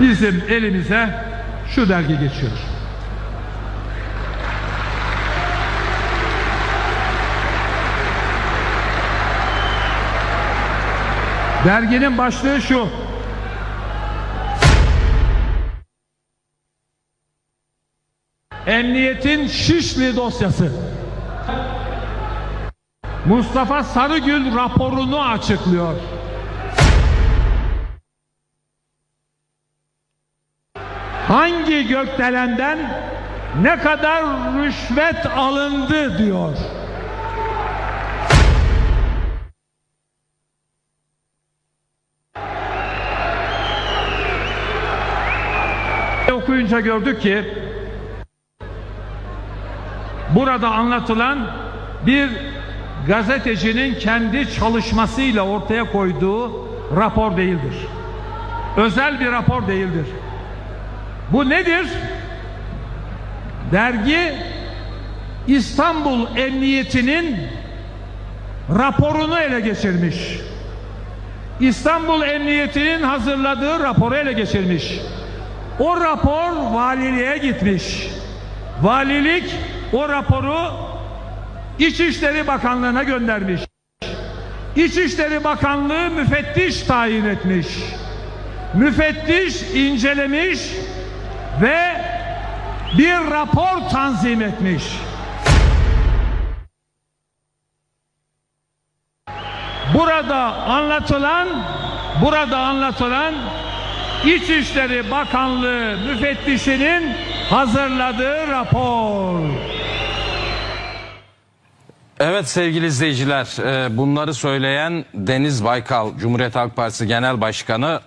bizim elimize şu dergi geçiyor. Derginin başlığı şu. Emniyetin Şişli dosyası. Mustafa Sarıgül raporunu açıklıyor. Hangi gökdelenden ne kadar rüşvet alındı diyor. Okuyunca gördük ki burada anlatılan bir gazetecinin kendi çalışmasıyla ortaya koyduğu rapor değildir. Özel bir rapor değildir. Bu nedir? Dergi İstanbul Emniyeti'nin raporunu ele geçirmiş. İstanbul Emniyeti'nin hazırladığı raporu ele geçirmiş. O rapor valiliğe gitmiş. Valilik o raporu İçişleri Bakanlığı'na göndermiş. İçişleri Bakanlığı müfettiş tayin etmiş. Müfettiş incelemiş ve bir rapor tanzim etmiş. Burada anlatılan burada anlatılan İçişleri Bakanlığı müfettişinin hazırladığı rapor. Evet sevgili izleyiciler e, bunları söyleyen Deniz Baykal Cumhuriyet Halk Partisi Genel Başkanı